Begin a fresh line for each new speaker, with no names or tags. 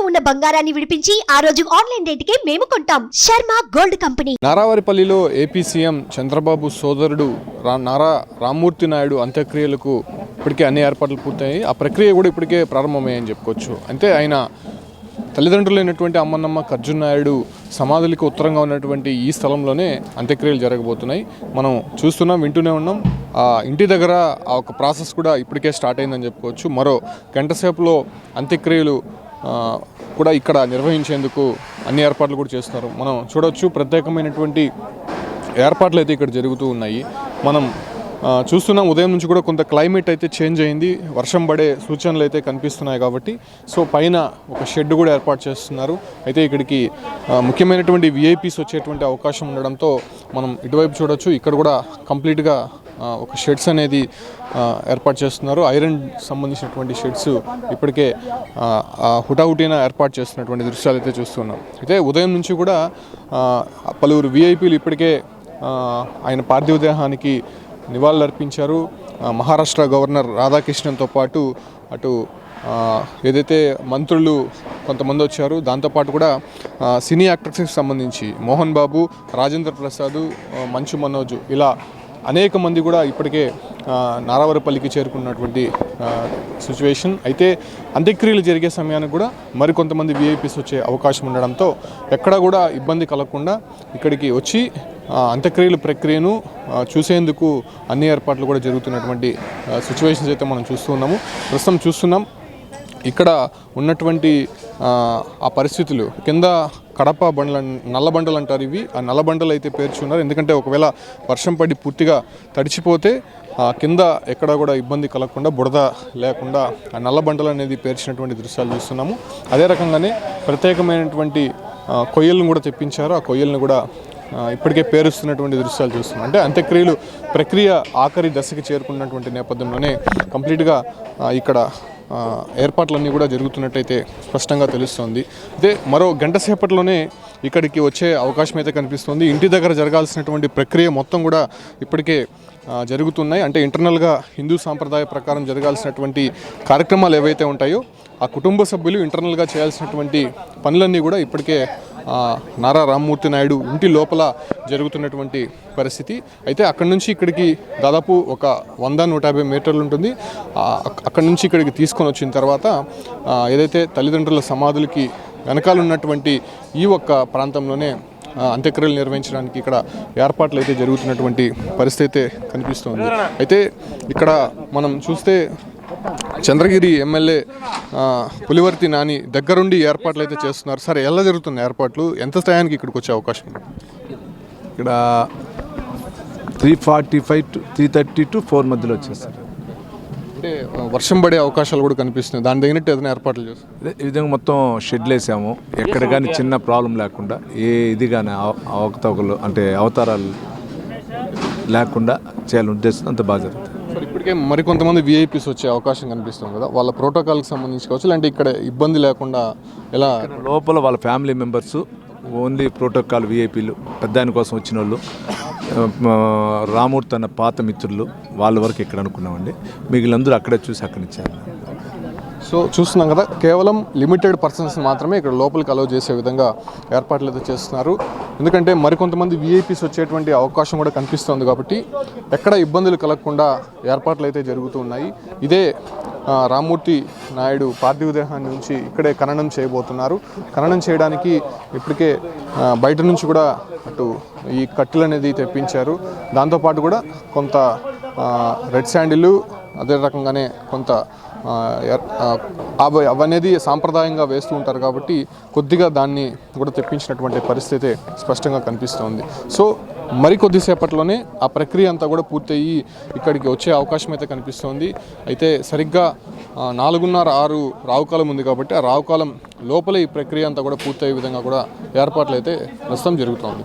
ఇంట్లో ఉన్న బంగారాన్ని విడిపించి ఆ రోజు ఆన్లైన్ రేటుకే మేము కొంటాం. Sharma gold company.
నారావారిపల్లిలో AP CM Chandrababu సోదరుడు రా నారా రామ్మూర్తి నాయుడు అంత్యక్రియలకు ఇప్పటికే అన్ని ఏర్పాట్లు పూర్తయ్యాయి. ఆ ప్రక్రియ కూడా ఇప్పటికే ప్రారంభమయ్యాయని చెప్పుకోవచ్చు. అంటే ఆయన తల్లిదండ్రులైనటువంటి అమ్మన్నమ్మ కర్జున్ నాయుడు సమాధులకు ఉత్తరంగా ఉన్నటువంటి ఈ స్థలంలోనే అంత్యక్రియలు జరగబోతున్నాయి. మనం చూస్తున్నాం వింటూనే ఉన్నాం. ఆ ఇంటి దగ్గర ఆ ఒక ప్రాసెస్ కూడా ఇప్పటికే స్టార్ట్ అయిందని చెప్పుకోవచ్చు. మరో గంట సేపులో అంత్యక్రియలు కూడా ఇక్కడ నిర్వహించేందుకు అన్ని ఏర్పాట్లు కూడా చేస్తున్నారు మనం చూడవచ్చు ప్రత్యేకమైనటువంటి ఏర్పాట్లు అయితే ఇక్కడ జరుగుతూ ఉన్నాయి. మనం చూస్తున్నాం ఉదయం నుంచి కూడా కొంత క్లైమేట్ అయితే చేంజ్ అయింది. వర్షం పడే సూచనలు అయితే కనిపిస్తున్నాయి కాబట్టి సో పైన ఒక షెడ్ కూడా ఏర్పాటు చేస్తున్నారు. అయితే ఇక్కడికి ముఖ్యమైనటువంటి విఐపీస్ వచ్చేటువంటి అవకాశం ఉండడంతో మనం ఇటువైపు చూడొచ్చు. ఇక్కడ కూడా కంప్లీట్గా ఒక షెడ్స్ అనేది ఏర్పాటు చేస్తున్నారు. ఐరన్ సంబంధించినటువంటి షెడ్స్ ఇప్పటికే హుటాహుటిన ఏర్పాటు చేస్తున్నటువంటి దృశ్యాలు అయితే చూస్తున్నాం. అయితే ఉదయం నుంచి కూడా పలువురు విఐపీలు ఇప్పటికే ఆయన పార్థివ దేహానికి నివాళులర్పించారు. అర్పించారు మహారాష్ట్ర గవర్నర్ రాధాకృష్ణన్తో పాటు అటు ఏదైతే మంత్రులు కొంతమంది వచ్చారు దాంతోపాటు కూడా సినీ యాక్టర్స్కి సంబంధించి మోహన్ బాబు రాజేంద్ర ప్రసాద్ మంచు మనోజ్ ఇలా అనేక మంది కూడా ఇప్పటికే నారావరపల్లికి చేరుకున్నటువంటి సిచ్యువేషన్ అయితే అంత్యక్రియలు జరిగే సమయానికి కూడా మరికొంతమంది విఐపీస్ వచ్చే అవకాశం ఉండడంతో ఎక్కడా కూడా ఇబ్బంది కలగకుండా ఇక్కడికి వచ్చి అంత్యక్రియల ప్రక్రియను చూసేందుకు అన్ని ఏర్పాట్లు కూడా జరుగుతున్నటువంటి సిచ్యువేషన్స్ అయితే మనం చూస్తూ ఉన్నాము. ప్రస్తుతం చూస్తున్నాం. ఇక్కడ ఉన్నటువంటి ఆ పరిస్థితులు కింద కడప బండ్ల నల్లబండలు నల్ల బండలు అంటారు ఇవి. ఆ నల్ల బండలు అయితే పేర్చున్నారు. ఎందుకంటే ఒకవేళ వర్షం పడి పూర్తిగా తడిచిపోతే ఆ, కింద ఎక్కడ కూడా ఇబ్బంది కలగకుండా బురద లేకుండా ఆ నల్ల బండలు అనేది పేర్చినటువంటి దృశ్యాలు చూస్తున్నాము. అదే రకంగానే ప్రత్యేకమైనటువంటి కొయ్యలను కూడా తెప్పించారు. ఆ కొయ్యలను కూడా ఇప్పటికే పేరుస్తున్నటువంటి దృశ్యాలు చూస్తున్నాం. అంటే అంత్యక్రియలు ప్రక్రియ ఆఖరి దశకి చేరుకున్నటువంటి నేపథ్యంలోనే కంప్లీట్గా ఇక్కడ ఏర్పాట్లన్నీ కూడా జరుగుతున్నట్టయితే స్పష్టంగా తెలుస్తోంది. అయితే మరో గంట సేపట్లోనే ఇక్కడికి వచ్చే అవకాశం అయితే కనిపిస్తుంది. ఇంటి దగ్గర జరగాల్సినటువంటి ప్రక్రియ మొత్తం కూడా ఇప్పటికే జరుగుతున్నాయి. అంటే ఇంటర్నల్గా హిందూ సాంప్రదాయ ప్రకారం జరగాల్సినటువంటి కార్యక్రమాలు ఏవైతే ఉంటాయో ఆ కుటుంబ సభ్యులు ఇంటర్నల్గా చేయాల్సినటువంటి పనులన్నీ కూడా ఇప్పటికే నారా రామ్మూర్తి నాయుడు ఇంటి లోపల జరుగుతున్నటువంటి పరిస్థితి. అయితే అక్కడి నుంచి ఇక్కడికి దాదాపు ఒక వంద నూట యాభై మీటర్లు ఉంటుంది. అక్కడి నుంచి ఇక్కడికి తీసుకొని వచ్చిన తర్వాత ఏదైతే తల్లిదండ్రుల సమాధులకి వెనకాల ఉన్నటువంటి ఈ ఒక్క ప్రాంతంలోనే అంత్యక్రియలు నిర్వహించడానికి ఇక్కడ ఏర్పాట్లు అయితే జరుగుతున్నటువంటి పరిస్థితి అయితే కనిపిస్తుంది. అయితే ఇక్కడ మనం చూస్తే చంద్రగిరి ఎమ్మెల్యే పులివర్తి నాని దగ్గరుండి ఏర్పాట్లు అయితే చేస్తున్నారు. సరే ఎలా జరుగుతుంది ఏర్పాట్లు? ఎంత టయానికి ఇక్కడికి వచ్చే అవకాశం?
ఇక్కడ three forty five to three thirty to four మధ్యలో వచ్చేస్తారు.
అంటే వర్షం పడే అవకాశాలు కూడా కనిపిస్తున్నాయి. దాని తగినట్టు ఏదైనా ఏర్పాట్లు చేస్తారు?
ఇదే ఈ విధంగా మొత్తం షెడ్లు వేసాము. ఎక్కడ కానీ చిన్న ప్రాబ్లం లేకుండా ఏ ఇది కానీ అవ- అవకతవకలు అంటే అవతారాలు లేకుండా చేయాలని ఉద్దేశం అంత బాగా జరుగుతుంది.
ఇప్పటికే మరికొంతమంది విఐపీస్ వచ్చే అవకాశం కనిపిస్తుంది కదా. వాళ్ళ ప్రోటోకాల్కి సంబంధించి కావచ్చు లేదంటే ఇక్కడ ఇబ్బంది లేకుండా ఎలా
లోపల వాళ్ళ ఫ్యామిలీ మెంబర్స్ ఓన్లీ ప్రోటోకాల్ విఐపీలు పెద్దాయన కోసం వచ్చిన వాళ్ళు రామూర్తి అన్న పాత మిత్రులు వాళ్ళ వరకు ఇక్కడ అనుకున్నామండి. మిగిలినందరూ అక్కడే చూసి అక్కడి ఇచ్చారు
సో చూస్తున్నాం కదా కేవలం లిమిటెడ్ పర్సన్స్ మాత్రమే ఇక్కడ లోపలికి అలౌ చేసే విధంగా ఏర్పాట్లు అయితే చేస్తున్నారు. ఎందుకంటే మరికొంతమంది విఐపీస్ వచ్చేటువంటి అవకాశం కూడా కనిపిస్తుంది కాబట్టి ఎక్కడ ఇబ్బందులు కలగకుండా ఏర్పాట్లు అయితే జరుగుతూ ఉన్నాయి. ఇదే రామ్మూర్తి నాయుడు పార్థివ దేహాన్ని నుంచి ఇక్కడే ఖననం చేయబోతున్నారు. ఖననం చేయడానికి ఇప్పటికే బయట నుంచి కూడా అటు ఈ కట్టెలు అనేది తెప్పించారు. దాంతోపాటు కూడా కొంత రెడ్ శాండిలు అదే రకంగానే కొంత అవి అవనేది సాంప్రదాయంగా వేస్తూ ఉంటారు కాబట్టి కొద్దిగా దాన్ని కూడా తెప్పించినటువంటి పరిస్థితి స్పష్టంగా కనిపిస్తోంది. సో మరి కొద్దిసేపట్లోనే ఆ ప్రక్రియ అంతా కూడా పూర్తయ్యి ఇక్కడికి వచ్చే అవకాశం అయితే కనిపిస్తోంది. అయితే సరిగ్గా నాలుగున్నర ఆరు రావుకాలం ఉంది కాబట్టి ఆ రావుకాలం లోపల ఈ ప్రక్రియ అంతా కూడా పూర్తయ్యే విధంగా కూడా ఏర్పాట్లు అయితే ప్రస్తుతం జరుగుతోంది.